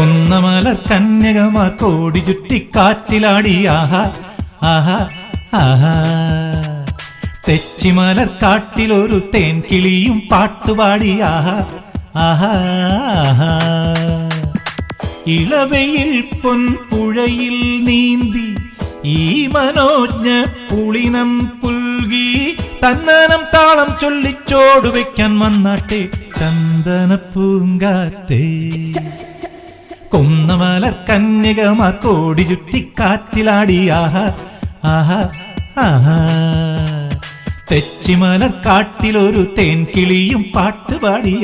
കൊന്നമലർ കന്യകമാർ കോടി ചുറ്റി കാറ്റിലാടി ആഹാ ആഹാ ആഹാ. തെച്ചിമലർ കാട്ടിലൊരു തേൻ കിളിയും പാട്ടുപാടി ആഹാ ആഹാ ആഹാ. ഇളവയിൽ പൊൻപുഴയിൽ നീന്തി ഈ മനോജ്ഞ പുളിനം പുൽകി തന്നനം താളം ചൊല്ലിച്ചോട് വെക്കാൻ വന്നാട്ടെ ചന്ദന പൂങ്കാറ്റേ കൊന്നമലർ കന്യകമാർ കോടി ചുറ്റി കാറ്റിലാടി ആഹാ ആഹാ ആഹാ. തെച്ചിമലർ കാട്ടിലൊരു തേൻ കിളിയും പാട്ടുപാടി.